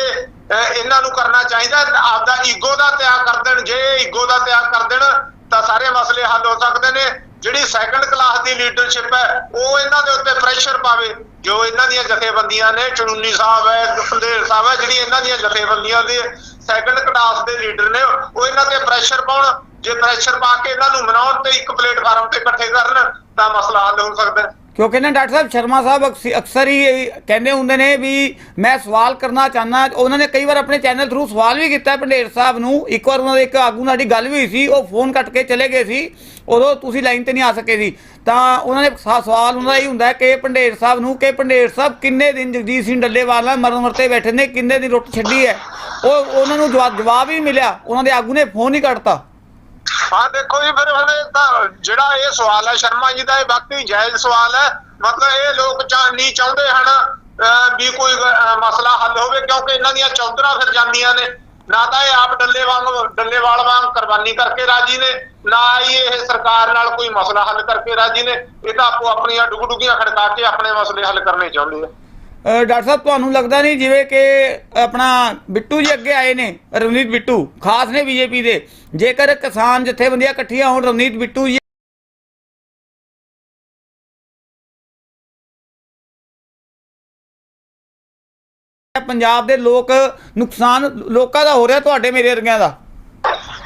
ਇਹਨਾਂ ਨੂੰ ਕਰਨਾ ਚਾਹੀਦਾ ਆਪਦਾ ਈਗੋ ਦਾ ਤਿਆਗ ਕਰ ਦੇਣ। ਜੇ ਈਗੋ ਦਾ ਤਿਆਗ ਕਰ ਦੇਣ ਤਾਂ ਸਾਰੇ ਮਸਲੇ ਹੱਲ ਹੋ ਸਕਦੇ ਨੇ। ਜਿਹੜੀ ਸੈਕੰਡ ਕਲਾਸ ਦੀ ਲੀਡਰਸ਼ਿਪ ਹੈ ਉਹ ਇਹਨਾਂ ਦੇ ਉੱਤੇ ਪ੍ਰੈਸ਼ਰ ਪਾਵੇ। ਜੋ ਇਹਨਾਂ ਦੀਆਂ ਜਥੇਬੰਦੀਆਂ ਨੇ ਚੜੂਨੀ ਸਾਹਿਬ ਹੈ ਪੰਦੇਰ ਸਾਹਿਬ ਹੈ, ਜਿਹੜੀ ਇਹਨਾਂ ਦੀਆਂ ਜਥੇਬੰਦੀਆਂ ਦੇ ਸੈਕੰਡ ਕਲਾਸ ਦੇ ਲੀਡਰ ਨੇ, ਉਹ ਇਹਨਾਂ ਤੇ ਪ੍ਰੈਸ਼ਰ ਪਾਉਣ, ਜੇ ਪ੍ਰੈਸ਼ਰ ਪਾ ਕੇ ਇਹਨਾਂ ਨੂੰ ਮਨਾਉਣ ਤੇ ਇੱਕ ਪਲੇਟਫਾਰਮ ਤੇ ਇਕੱਠੇ ਕਰਨ, ਤਾਂ ਮਸਲਾ ਹੱਲ ਹੋ ਸਕਦਾ ਹੈ। ਕਿਉਂਕਿ ਨਾ ਡਾਕਟਰ ਸਾਹਿਬ ਸ਼ਰਮਾ ਸਾਹਿਬ ਅਕਸ- ਅਕਸਰ ਹੀ ਕਹਿੰਦੇ ਹੁੰਦੇ ਨੇ ਵੀ ਮੈਂ ਸਵਾਲ ਕਰਨਾ ਚਾਹਨਾ ਉਹਨਾਂ ਨੇ ਕਈ ਵਾਰ ਆਪਣੇ ਚੈਨਲ ਥਰੂ ਸਵਾਲ ਵੀ ਕੀਤਾ ਪੰਡੇਰ ਸਾਹਿਬ ਨੂੰ। ਇੱਕ ਵਾਰ ਉਹਨਾਂ ਦੇ ਇੱਕ ਆਗੂ ਨਾਲ ਦੀ ਗੱਲ ਵੀ ਹੋਈ ਸੀ, ਉਹ ਫੋਨ ਕੱਟ ਕੇ ਚਲੇ ਗਏ ਸੀ। ਉਦੋਂ ਤੁਸੀਂ ਲਾਈਨ ਤੇ ਨਹੀਂ ਆ ਸਕੇ ਸੀ। ਤਾਂ ਉਹਨਾਂ ਨੇ ਸਵਾਲ ਉਹਨਾਂ ਦਾ ਹੀ ਹੁੰਦਾ ਕਿ ਪੰਡੇਰ ਸਾਹਿਬ ਨੂੰ ਕਿ ਪੰਡੇਰ ਸਾਹਿਬ ਕਿੰਨੇ ਦਿਨ ਜਗਜੀਤ ਸਿੰਘ ਡੱਲੇਵਾਲ ਨਾਲ ਮਰਨ ਮਰਤੇ ਬੈਠੇ ਨੇ, ਕਿੰਨੇ ਦਿਨ ਰੋਟੀ ਛੱਡੀ ਹੈ? ਉਹ ਉਹਨਾਂ ਨੂੰ ਜਵਾਬ ਜਵਾਬ ਹੀ ਮਿਲਿਆ। ਉਹਨਾਂ ਦੇ ਆਗੂ ਨੇ ਫੋਨ ਹੀ ਕੱਟਤਾ ਹਾਂ ਦੇਖੋ ਜੀ ਫਿਰ ਹੁਣ ਇਹ ਤਾਂ ਜਿਹੜਾ ਇਹ ਸਵਾਲ ਹੈ, ਸ਼ਰਮਾ ਜੀ ਦਾ ਇਹ ਵਾਕਈ ਜਾਇਜ਼ ਸਵਾਲ ਹੈ। ਮਤਲਬ ਇਹ ਲੋਕ ਚਾਹ ਨਹੀਂ ਚਾਹੁੰਦੇ ਹਨ ਵੀ ਕੋਈ ਮਸਲਾ ਹੱਲ ਹੋਵੇ, ਕਿਉਂਕਿ ਇਹਨਾਂ ਦੀਆਂ ਚੌਧਰਾਂ ਫਿਰ ਜਾਂਦੀਆਂ ਨੇ। ਨਾ ਤਾਂ ਇਹ ਆਪ ਡੱਲੇ ਵਾਂਗ ਡੱਲੇਵਾਲ ਵਾਂਗ ਕੁਰਬਾਨੀ ਕਰਕੇ ਰਾਜੀ ਨੇ, ਨਾ ਹੀ ਇਹ ਸਰਕਾਰ ਨਾਲ ਕੋਈ ਮਸਲਾ ਹੱਲ ਕਰਕੇ ਰਾਜੀ ਨੇ। ਇਹ ਤਾਂ ਆਪੋ ਆਪਣੀਆਂ ਡੁਗਡੁਗੀਆਂ ਖੜਕਾ ਕੇ ਆਪਣੇ ਮਸਲੇ ਹੱਲ ਕਰਨੇ ਚਾਹੁੰਦੇ ਆ। ਡਾਕਟਰ ਸਾਹਿਬ, ਤੁਹਾਨੂੰ ਲੱਗਦਾ ਨਹੀਂ ਜਿਵੇਂ ਕਿ ਆਪਣਾ ਬਿੱਟੂ ਜੀ ਅੱਗੇ ਆਏ ਨੇ, ਰਵਨੀਤ ਬਿੱਟੂ, ਖਾਸ ਨੇ ਬੀਜੇਪੀ ਦੇ। ਜੇਕਰ ਕਿਸਾਨ ਜਥੇਬੰਦੀਆਂ ਇਕੱਠੀਆਂ ਹੋਣ, ਰਵਨੀਤ ਬਿੱਟੂ ਜੀ ਪੰਜਾਬ ਦੇ ਲੋਕ ਨੁਕਸਾਨ ਲੋਕਾਂ ਦਾ ਹੋ ਰਿਹਾ ਤੁਹਾਡੇ ਮੇਰੇ ਵਰਗਿਆਂ ਦਾ?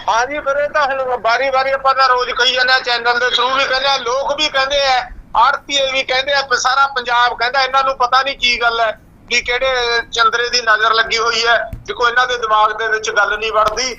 ਹਾਂ ਜੀ ਫਿਰ ਇਹ ਤਾਂ ਬਾਰੀ ਬਾਰੀ ਆਪਾਂ ਤਾਂ ਰੋਜ਼ ਕਹੀ ਜਾਂਦੇ ਚੈਨਲ ਦੇ ਥਰੂ ਵੀ ਕਹਿੰਦੇ ਲੋਕ ਵੀ ਕਹਿੰਦੇ ਆ ਆੜਤੀਏ ਵੀ ਕਹਿੰਦੇ ਆ ਸਾਰਾ ਪੰਜਾਬ ਕਹਿੰਦਾ, ਇਹਨਾਂ ਨੂੰ ਪਤਾ ਨਹੀਂ ਕੀ ਗੱਲ ਹੈ, ਵੀ ਕਿਹੜੇ ਚੰਦਰੇ ਦੀ ਨਜ਼ਰ ਲੱਗੀ ਹੋਈ ਹੈ ਜੇ ਕੋਈ ਇਹਨਾਂ ਦੇ ਦਿਮਾਗ ਦੇ ਵਿੱਚ ਗੱਲ ਨਹੀਂ ਵੜਦੀ।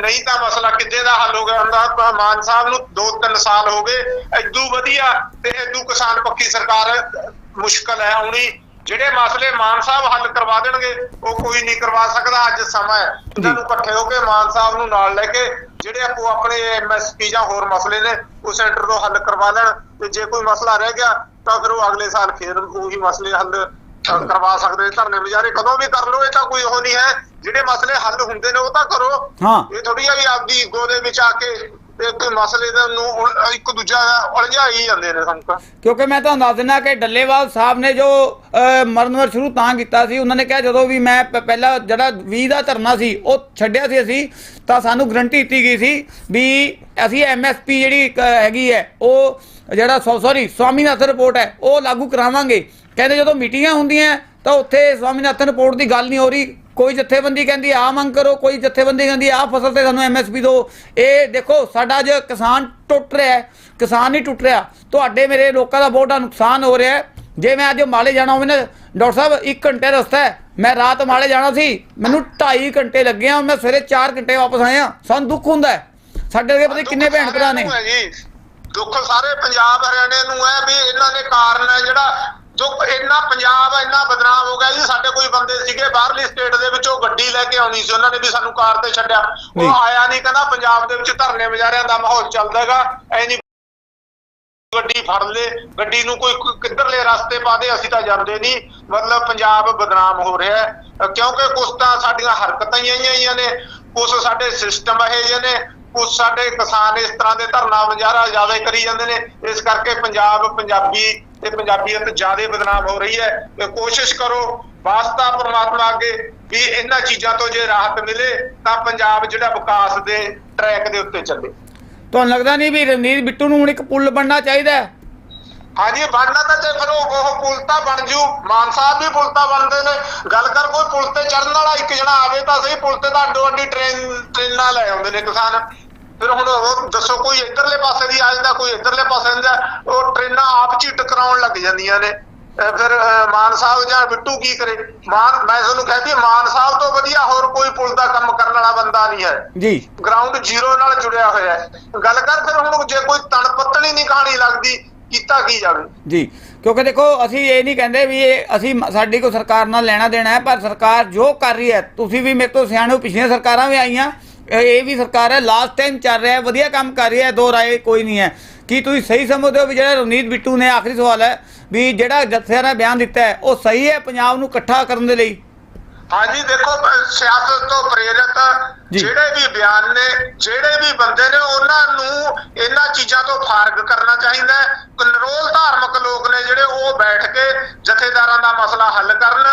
ਨਹੀਂ ਤਾਂ ਮਸਲਾ ਕਿੱਦੇ ਦਾ ਹੱਲ ਹੋ ਗਿਆ ਹੁੰਦਾ? ਮਾਨ ਸਾਹਿਬ ਨੂੰ 2-3 ਸਾਲ ਹੋ ਗਏ, ਐਦੂ ਵਧੀਆ ਤੇ ਐਦੂ ਕਿਸਾਨ ਪੱਖੀ ਸਰਕਾਰ ਮੁਸ਼ਕਲ ਹੈ ਆਉਣੀ ਜਿਹੜੇ ਮਸਲੇ ਮਾਨ ਸਾਹਿਬ ਹੱਲ ਕਰਵਾ ਦੇਣਗੇ ਉਹ ਕੋਈ ਨਹੀਂ ਕਰਵਾ ਸਕਦਾ ਅੱਜ ਸਮਾਂ ਹੈ। ਇਹਨਾਂ ਨੂੰ ਇਕੱਠੇ ਹੋ ਕੇ ਮਾਨ ਸਾਹਿਬ ਨੂੰ ਨਾਲ ਲੈ ਕੇ ਜਿਹੜੇ ਆਪੋ ਆਪਣੇ ਐਮਐਸਪੀ ਜਾਂ ਹੋਰ ਮਸਲੇ ਨੇ ਉਹ ਸੈਂਟਰ ਤੋਂ ਹੱਲ ਕਰਵਾ ਲੈਣ। ਤੇ ਜੇ ਕੋਈ ਮਸਲਾ ਰਹਿ ਗਿਆ ਤਾਂ ਫਿਰ ਉਹ ਅਗਲੇ ਸਾਲ ਫੇਰ ਉਹੀ ਮਸਲੇ ਹੱਲ ਕਰਵਾ ਸਕਦੇ। ਧਰਨੇ ਵਿਚਾਰੇ ਕਦੋਂ ਵੀ ਕਰ ਲਓ ਇਹ ਤਾਂ ਕੋਈ ਉਹ ਨਹੀਂ ਹੈ। ਜਿਹੜੇ ਮਸਲੇ ਹੱਲ ਹੁੰਦੇ ਨੇ ਉਹ ਤਾਂ ਕਰੋ। ਇਹ ਥੋੜੀ ਵੀ ਆਪਦੀ ਈਗੋ ਦੇ ਵਿੱਚ ਆ ਕੇ ਤੇ ਕੋਈ ਮਸਲੇ ਦੇ ਨੂੰ ਇੱਕ ਦੂਜਾ ਉਲਝਾਈ ਜਾਂਦੇ ਨੇ ਸਾਨੂੰ ਕਿਉਂਕਿ ਮੈਂ ਤੁਹਾਨੂੰ ਦੱਸ ਦਿੰਦਾ ਕਿ ਡੱਲੇਵਾਲ ਸਾਹਿਬ ਨੇ ਜੋ ਮਰਨਵਰ ਸ਼ੁਰੂ ਤਾਂ ਕੀਤਾ ਸੀ, ਉਹਨਾਂ ਨੇ ਕਿਹਾ ਜਦੋਂ ਵੀ ਮੈਂ ਪ- ਜਿਹੜਾ 20 ਦਾ ਧਰਨਾ ਸੀ, ਉਹ ਛੱਡਿਆ ਸੀ ਅਸੀਂ, ਤਾਂ ਸਾਨੂੰ ਗਰੰਟੀ ਦਿੱਤੀ ਗਈ ਸੀ ਵੀ ਅਸੀਂ ਐਮਐਸਪੀ ਜਿਹੜੀ ਹੈਗੀ ਹੈ, ਉਹ ਜਿਹੜਾ ਸੌਰੀ ਸਵਾਮੀਨਾਥਨ ਰਿਪੋਰਟ ਹੈ, ਉਹ ਲਾਗੂ ਕਰਾਵਾਂਗੇ। ਕਹਿੰਦੇ ਜਦੋਂ ਮੀਟਿੰਗਾਂ ਹੁੰਦੀਆਂ, ਤਾਂ ਉੱਥੇ ਸਵਾਮੀਨਾਥਨ ਰਿਪੋਰਟ ਦੀ ਗੱਲ ਨਹੀਂ ਹੋ ਰਹੀ ਕੋਈ ਜਥੇਬੰਦੀ ਕਹਿੰਦੀ ਆ ਮੰਗ ਕਰੋ, ਕੋਈ ਜਥੇਬੰਦੀ ਕਹਿੰਦੀ ਆ ਫਸਲ ਤੇ ਸਾਨੂੰ ਐਮਐਸਪੀ ਦਿਓ ਇਹ ਦੇਖੋ, ਸਾਡਾ ਅੱਜ ਕਿਸਾਨ ਟੁੱਟ ਰਿਹਾ ਕਿਸਾਨ ਨਹੀਂ ਟੁੱਟ ਰਿਹਾ। ਤੁਹਾਡੇ ਮੇਰੇ ਲੋਕਾਂ ਦਾ ਬਹੁਤ ਨੁਕਸਾਨ ਹੋ ਰਿਹਾ ਜੇ ਮੈਂ ਅੱਜ ਮਾਲੇ ਜਾਣਾ ਹੋਵੇ ਨਾ, ਡਾਕਟਰ ਸਾਹਿਬ 1 ਘੰਟੇ ਦਾ ਰਸਤਾ ਹੈ। ਮੈਂ ਰਾਤ ਮਾਲੇ ਜਾਣਾ ਸੀ, ਮੈਨੂੰ 2.5 ਘੰਟੇ ਲੱਗੇ ਆ। ਮੈਂ ਸਵੇਰੇ 4 ਘੰਟੇ ਵਾਪਸ ਆਇਆ। ਸਾਨੂੰ ਦੁੱਖ ਹੁੰਦਾ ਸਾਡੇ ਵਰਗੇ ਪਤਾ ਕਿੰਨੇ ਭੈਣ ਭਰਾ ਨੇ। ਦੁੱਖ ਸਾਰੇ ਪੰਜਾਬ ਹਰਿਆਣੇ ਨੂੰ ਹੈ ਵੀ ਇਹਨਾਂ ਦੇ ਕਾਰਨ ਹੈ ਜਿਹੜਾ ਦੁੱਖ ਇੰਨਾ ਪੰਜਾਬ ਇੰਨਾ ਬਦਨਾਮ ਹੋ ਗਿਆ ਜੀ। ਸਾਡੇ ਕੋਈ ਬੰਦੇ ਸੀਗੇ ਬਾਹਰਲੀ ਸਟੇਟ ਦੇ ਵਿੱਚੋਂ ਗੱਡੀ ਲੈ ਕੇ ਆਉਣੀ ਸੀ। ਉਹਨਾਂ ਨੇ ਵੀ ਸਾਨੂੰ ਕਾਰ ਤੇ ਛੱਡਿਆ। ਉਹ ਆਇਆ ਨਹੀਂ ਕਹਿੰਦਾ ਪੰਜਾਬ ਦੇ ਵਿੱਚ ਧਰਨੇ ਵਿਚਾਰਿਆਂ ਦਾ ਮਾਹੌਲ ਚੱਲਦਾ ਹੈਗਾ। ਐ ਨਹੀਂ ਗੱਡੀ ਫੜ ਲੇ ਗੱਡੀ ਨੂੰ ਕੋਈ ਕਿੱਧਰਲੇ ਰਸਤੇ ਪਾ ਦੇ ਅਸੀਂ ਤਾਂ ਜਾਂਦੇ ਨਹੀਂ। ਮਤਲਬ ਪੰਜਾਬ ਬਦਨਾਮ ਹੋ ਰਿਹਾ ਹੈ। ਕਿਉਂਕਿ ਕੁਛ ਤਾਂ ਸਾਡੀਆਂ ਹਰਕਤਾਂ ਹੀ ਆਈਆਂ ਨੇ। ਕੁਛ ਸਾਡੇ ਸਿਸਟਮ ਇਹੋ ਜਿਹੇ ਨੇ। ਕੁਛ ਸਾਡੇ ਕਿਸਾਨ ਇਸ ਤਰ੍ਹਾਂ ਦੇ ਧਰਨਾ ਜ਼ਿਆਦਾ ਹੀ ਕਰੀ ਜਾਂਦੇ ਨੇ। ਇਸ ਕਰਕੇ ਪੰਜਾਬ ਪੰਜਾਬੀ ਤੇ ਪੰਜਾਬੀਅਤ ਜ਼ਿਆਦਾ ਬਦਨਾਮ ਹੋ ਰਹੀ ਹੈ। ਤੇ ਕੋਸ਼ਿਸ਼ ਕਰੋ ਵਾਸਤਾ ਪ੍ਰਮਾਤਮਾ ਅੱਗੇ ਵੀ ਇਹਨਾਂ ਚੀਜ਼ਾਂ ਤੋਂ ਜੇ ਰਾਹਤ ਮਿਲੇ ਤਾਂ ਪੰਜਾਬ ਜਿਹੜਾ ਵਿਕਾਸ ਦੇ ਟਰੈਕ ਦੇ ਉੱਤੇ ਚੱਲੇ। ਤੁਹਾਨੂੰ ਲੱਗਦਾ ਨਹੀਂ ਵੀ ਰਣਜੀਤ ਬਿੱਟੂ ਨੂੰ ਹੁਣ ਇੱਕ ਪੁੱਲ ਬਣਨਾ ਚਾਹੀਦਾ ਹੈ? ਹਾਂਜੀ ਬਣਨਾ ਤਾਂ ਤੇ ਫਿਰ ਉਹ ਉਹ ਪੁਲ ਤਾਂ ਬਣ ਜੂ। ਮਾਨ ਸਾਹਿਬ ਵੀ ਪੁਲ ਤਾਂ ਬਣਦੇ ਨੇ। ਗੱਲ ਕਰ ਕੋਈ ਪੁਲ ਤੇ ਚੜਨ ਵਾਲਾ ਇੱਕ ਜਣਾ ਆਵੇ ਤਾਂ ਸਹੀ ਪੁਲ ਤੇ ਤਾਂ ਅੱਡੋ ਅੱਡੀ ਟ੍ਰੇਨ ਟ੍ਰੇਨਾਂ ਲੈ ਆਉਂਦੇ ਨੇ ਕਿਸਾਨ। ਫਿਰ ਹੁਣ ਦੱਸੋ ਕੋਈ ਇੱਧਰਲੇ ਪਾਸੇ ਦੀ ਆ ਜਾਂਦਾ ਕੋਈ ਇੱਧਰਲੇ ਪਾਸੇ ਦਾ ਉਹ ਟ੍ਰੇਨਾਂ ਆਪ ਚ ਹੀ ਟਕਰਾਉਣ ਲੱਗ ਜਾਂਦੀਆਂ ਨੇ। ਫਿਰ ਮਾਨ ਸਾਹਿਬ ਜਾਂ ਬਿੱਟੂ ਕੀ ਕਰੇ? ਮਾਨ ਮੈਂ ਤੁਹਾਨੂੰ ਕਹਿੰਦੀ ਮਾਨ ਸਾਹਿਬ ਤੋਂ ਵਧੀਆ ਹੋਰ ਕੋਈ ਪੁਲ ਦਾ ਕੰਮ ਕਰਨ ਵਾਲਾ ਬੰਦਾ ਨਹੀਂ ਹੈ। ਜੀ। ਗਰਾਊਂਡ ਜ਼ੀਰੋ ਨਾਲ ਜੁੜਿਆ ਹੋਇਆ ਹੈ। ਗੱਲ ਕਰ ਫਿਰ ਹੁਣ ਜੇ ਕੋਈ ਤਣ ਪੱਤਣੀ ਨਹੀਂ ਕਹਾਣੀ ਲੱਗਦੀ ਕੀਤਾ ਕੀ ਜਾਵੇ? ਜੀ ਕਿਉਂਕਿ ਦੇਖੋ ਅਸੀਂ ਇਹ ਨਹੀਂ ਕਹਿੰਦੇ ਵੀ ਇਹ ਅਸੀਂ ਸਾਡੀ ਕੋਈ ਸਰਕਾਰ ਨਾਲ ਲੈਣਾ ਦੇਣਾ ਹੈ ਪਰ ਸਰਕਾਰ ਜੋ ਕਰ ਰਹੀ ਹੈ ਤੁਸੀਂ ਵੀ ਮੇਰੇ ਤੋਂ ਸਿਆਣੇ ਪਿਛਲੀਆਂ ਸਰਕਾਰਾਂ ਵੀ ਆਈਆਂ ਇਹ ਵੀ ਸਰਕਾਰ ਹੈ ਲਾਸਟ ਟਾਈਮ ਚੱਲ ਰਿਹਾ ਹੈ ਵਧੀਆ ਕੰਮ ਕਰ ਰਹੀ ਹੈ ਦੋ ਰਾਏ ਕੋਈ ਨਹੀਂ ਹੈ। ਕੀ ਤੁਸੀਂ ਸਹੀ ਸਮਝਦੇ ਹੋ ਵੀ ਜਿਹੜਾ ਰਵਨੀਤ ਬਿੱਟੂ ਨੇ ਆਖਰੀ ਸਵਾਲ ਹੈ ਵੀ ਜਿਹੜਾ ਜੱਥਿਆਂ ਨੇ ਬਿਆਨ ਦਿੱਤਾ ਹੈ ਉਹ ਸਹੀ ਹੈ ਪੰਜਾਬ ਨੂੰ ਇਕੱਠਾ ਕਰਨ ਦੇ ਲਈ? ਹਾਂਜੀ ਦੇਖੋ ਸਿਆਸਤ ਤੋਂ ਪ੍ਰੇਰਿਤ। ਜਿਹੜੇ ਵੀ ਬਿਆਨ ਨੇ ਜਿਹੜੇ ਵੀ ਬੰਦੇ ਨੇ ਉਹਨਾਂ ਨੂੰ ਇਹਨਾਂ ਚੀਜ਼ਾਂ ਤੋਂ ਫਾਰਗ ਕਰਨਾ ਚਾਹੀਦਾ ਹੈ। ਕੰਟਰੋਲ ਧਾਰਮਿਕ ਲੋਕ ਨੇ ਜਿਹੜੇ ਉਹ ਬੈਠ ਕੇ ਜਥੇਦਾਰਾਂ ਦਾ ਮਸਲਾ ਹੱਲ ਕਰਨ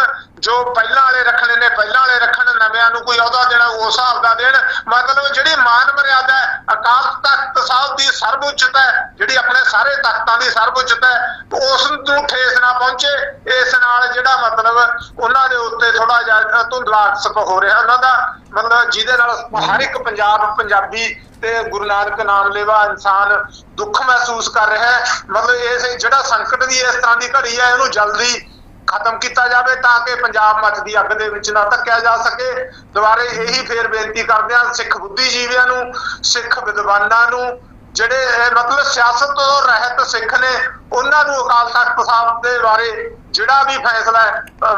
ਜੋ ਪਹਿਲਾਂ ਵਾਲੇ ਰੱਖਣੇ ਨੇ, ਪਹਿਲਾਂ ਵਾਲੇ ਰੱਖਣ, ਨਵਿਆਂ ਨੂੰ ਕੋਈ ਅਹੁਦਾ ਦੇਣਾ ਉਸ ਹਿਸਾਬ ਦਾ ਦੇਣ। ਮਤਲਬ ਜਿਹੜੀ ਮਾਨ ਮਰਿਆਦਾ ਹੈ, ਅਕਾਲ ਤਖਤ ਸਾਹਿਬ ਦੀ ਸਰਵਉੱਚਤਾ ਜਿਹੜੀ ਆਪਣੇ ਸਾਰੇ ਤਖਤਾਂ ਦੀ ਸਰਵਉੱਚਤਾ ਹੈ ਉਸ ਨੂੰ ਠੇਸ ਨਾ ਪਹੁੰਚੇ। ਇਸ ਨਾਲ ਜਿਹੜਾ ਮਤਲਬ ਉਹਨਾਂ ਦੇ ਉੱਤੇ ਥੋੜਾ ਜਿਹਾ ਧੁੰਦਲਾ ਅਕਸਰ ਹੋ ਰਿਹਾ ਉਹਨਾਂ ਦਾ, ਮਤਲਬ ਜਿਹਦੇ ਨਾਲ ਹਰ ਇੱਕ ਪੰਜਾਬ, ਪੰਜਾਬੀ ਤੇ ਗੁਰੂ ਨਾਨਕ ਨਾਮ ਲੈਵਾ ਇਨਸਾਨ ਦੁੱਖ ਮਹਿਸੂਸ ਕਰ ਰਿਹਾ ਹੈ। ਮਤਲਬ ਇਹ ਜਿਹੜਾ ਸੰਕਟ ਦੀ ਇਸ ਤਰ੍ਹਾਂ ਦੀ ਘੜੀ ਹੈ ਇਹਨੂੰ ਜਲਦੀ ਖਤਮ ਕੀਤਾ ਜਾਵੇ ਤਾਂ ਕਿ ਪੰਜਾਬ ਮੱਚਦੀ ਅੱਗ ਦੇ ਵਿੱਚ ਨਾ ਧੱਕਿਆ ਜਾ ਸਕੇ। ਦੁਬਾਰੇ ਇਹੀ ਫੇਰ ਬੇਨਤੀ ਕਰਦੇ ਹਾਂ ਸਿੱਖ ਬੁੱਧੀਜੀਵੀਆਂ ਨੂੰ, ਸਿੱਖ ਵਿਦਵਾਨਾਂ ਨੂੰ, ਜਿਹੜੇ ਮਤਲਬ ਸਿਆਸਤ ਤੋਂ ਰਹਿਤ ਸਿੱਖ ਨੇ, ਉਹਨਾਂ ਨੂੰ ਅਕਾਲ ਤਖਤ ਸਾਹਿਬ ਦੇ ਬਾਰੇ ਜਿਹੜਾ ਵੀ ਫੈਸਲਾ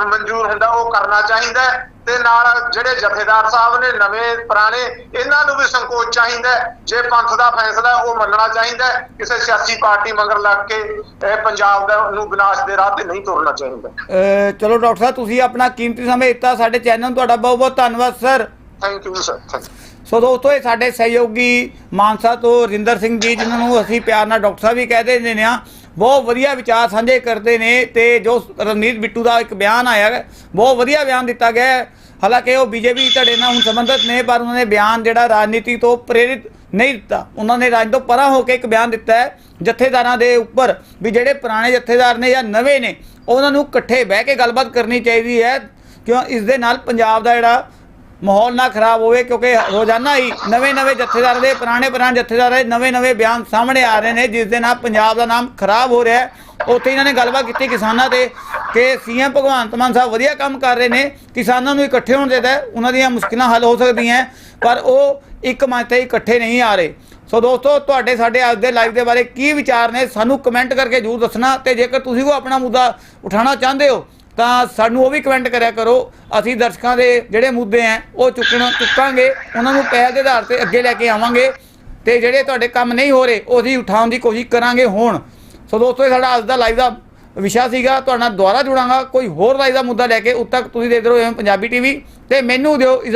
ਮਨਜ਼ੂਰ ਹੁੰਦਾ ਉਹ ਕਰਨਾ ਚਾਹੀਦਾ ਤੇ ਨਾਲ ਜਿਹੜੇ ਜਥੇਦਾਰ ਸਾਹਿਬ ਨੇ ਨਵੇਂ ਪੁਰਾਣੇ ਇਹਨਾਂ ਨੂੰ ਵੀ ਸੰਕੋਚ ਚਾਹੀਦਾ ਹੈ। ਜੇ ਪੰਥ ਦਾ ਫੈਸਲਾ ਉਹ ਮੰਨਣਾ ਚਾਹੀਦਾ ਹੈ। ਕਿਸੇ ਸਿਆਸੀ ਪਾਰਟੀ ਮਗਰ ਲੱਗ ਕੇ ਇਹ ਪੰਜਾਬ ਦਾ ਨੂੰ ਵਿਨਾਸ਼ ਦੇ ਰਾਹ ਤੇ ਨਹੀਂ ਤੁਰਨਾ ਚਾਹੀਦਾ। ਚਲੋ ਡਾਕਟਰ ਸਾਹਿਬ ਤੁਸੀਂ ਆਪਣਾ ਕੀਮਤੀ ਸਮਾਂ ਦਿੱਤਾ ਸਾਡੇ ਚੈਨਲ ਨੂੰ ਤੁਹਾਡਾ ਬਹੁਤ ਬਹੁਤ ਧੰਨਵਾਦ sir. Thank you sir thank so ਦੋਸਤੋ ਇਹ ਸਾਡੇ ਸਹਿਯੋਗੀ ਮਾਨਸਾ ਤੋਂ ਰਿੰਦਰ ਸਿੰਘ ਜੀ ਜਿਨ੍ਹਾਂ ਨੂੰ ਅਸੀਂ ਪਿਆਰ ਨਾਲ ਡਾਕਟਰ ਸਾਹਿਬ ਵੀ ਕਹਦੇ ਨੇ ਆ। ਬਹੁਤ ਵਧੀਆ ਵਿਚਾਰ ਸਾਂਝੇ ਕਰਦੇ ਨੇ ਤੇ ਜੋ ਰਣਨੀਤ ਬਿੱਟੂ ਦਾ ਇੱਕ ਬਿਆਨ ਆਇਆ ਹੈ, ਬਹੁਤ ਵਧੀਆ ਬਿਆਨ ਦਿੱਤਾ ਗਿਆ ਹੈ। ਹਾਲਾਂਕਿ ਉਹ ਬੀਜੇਪੀ ਧੜੇ ਨਾਲ ਹੁਣ ਸੰਬੰਧਿਤ ਨੇ ਪਰ ਉਹਨਾਂ ਨੇ ਬਿਆਨ ਜਿਹੜਾ ਰਾਜਨੀਤੀ ਤੋਂ ਪ੍ਰੇਰਿਤ ਨਹੀਂ ਦਿੱਤਾ। ਉਹਨਾਂ ਨੇ ਰਾਜ ਤੋਂ ਪਰਾਂ ਹੋ ਕੇ ਇੱਕ ਬਿਆਨ ਦਿੱਤਾ ਹੈ ਜਥੇਦਾਰਾਂ ਦੇ ਉੱਪਰ ਵੀ ਜਿਹੜੇ ਪੁਰਾਣੇ ਜਥੇਦਾਰ ਨੇ ਜਾਂ ਨਵੇਂ ਨੇ ਉਹਨਾਂ ਨੂੰ ਇਕੱਠੇ ਬਹਿ ਕੇ ਗੱਲਬਾਤ ਕਰਨੀ ਚਾਹੀਦੀ ਹੈ। ਕਿਉਂ? ਇਸ ਦੇ ਨਾਲ ਪੰਜਾਬ ਦਾ ਜਿਹੜਾ ਮਾਹੌਲ ਨਾ ਖਰਾਬ ਹੋਵੇ ਕਿਉਂਕਿ ਰੋਜ਼ਾਨਾ ਹੀ ਨਵੇਂ-ਨਵੇਂ ਜਥੇਦਾਰ ਦੇ ਪੁਰਾਣੇ ਪੁਰਾਣੇ ਜਥੇਦਾਰ ਦੇ ਨਵੇਂ-ਨਵੇਂ ਬਿਆਨ ਸਾਹਮਣੇ ਆ ਰਹੇ ਨੇ ਜਿਸ ਦੇ ਨਾਲ ਪੰਜਾਬ ਦਾ ਨਾਮ ਖਰਾਬ ਹੋ ਰਿਹਾ ਹੈ। ਉੱਥੇ ਇਹਨਾਂ ਨੇ ਗੱਲਬਾਤ ਕੀਤੀ ਕਿਸਾਨਾਂ ਤੇ ਕਿ ਸੀਐਮ ਭਗਵੰਤ ਮਾਨ ਸਾਹਿਬ ਵਧੀਆ ਕੰਮ ਕਰ ਰਹੇ ਨੇ ਕਿਸਾਨਾਂ ਨੂੰ ਇਕੱਠੇ ਹੋਣ ਦੇਦਾ ਹੈ, ਉਹਨਾਂ ਦੀਆਂ ਮੁਸ਼ਕਿਲਾਂ ਹੱਲ ਹੋ ਸਕਦੀਆਂ ਪਰ ਉਹ ਇੱਕ ਮੰਚ ਤੇ ਇਕੱਠੇ ਨਹੀਂ ਆ ਰਹੇ। ਸੋ ਦੋਸਤੋ ਤੁਹਾਡੇ ਸਾਡੇ ਅੱਜ ਦੇ ਲਾਈਵ ਦੇ ਬਾਰੇ ਕੀ ਵਿਚਾਰ ਨੇ ਸਾਨੂੰ ਕਮੈਂਟ ਕਰਕੇ ਜਰੂਰ ਦੱਸਣਾ ਤੇ ਜੇਕਰ ਤੁਸੀਂ ਉਹ ਆਪਣਾ ਮੁੱਦਾ ਉਠਾਉਣਾ ਚਾਹੁੰਦੇ ਹੋ ਤਾਂ ਸਾਨੂੰ ਉਹ ਵੀ ਕਮੈਂਟ ਕਰਿਆ ਕਰੋ, ਅਸੀਂ ਦਰਸ਼ਕਾਂ ਦੇ ਜਿਹੜੇ ਮੁੱਦੇ ਆ ਉਹ ਚੁੱਕਣ, ਚੁੱਕਾਂਗੇ, ਉਹਨਾਂ ਨੂੰ ਪਹਿਲ ਦੇ ਆਧਾਰ ਤੇ ਅੱਗੇ ਲੈ ਕੇ ਆਵਾਂਗੇ ਤੇ ਜਿਹੜੇ ਤੁਹਾਡੇ ਕੰਮ ਨਹੀਂ ਹੋ ਰਹੇ, ਉਹ ਅਸੀਂ ਉਠਾਉਣ ਦੀ ਕੋਸ਼ਿਸ਼ ਕਰਾਂਗੇ ਹੁਣ। ਸੋ ਦੋਸਤੋ, ਇਹ ਸਾਡਾ ਅੱਜ ਦਾ ਲਾਈਵ ਦਾ ਵਿਸ਼ਾ ਸੀਗਾ, ਤੁਹਾਡਾ ਨਾਲ ਦੁਬਾਰਾ ਜੁੜਾਂਗਾ, ਕੋਈ ਹੋਰ ਲਾਈਵ ਦਾ ਮੁੱਦਾ ਲੈ ਕੇ, ਉਦ ਤੱਕ ਤੁਸੀਂ ਦੇਖਦੇ ਰਹੋ ਐਮ ਪੰਜਾਬੀ ਟੀਵੀ ਤੇ ਮੈਨੂੰ ਦਿਓ ਇਜਾ-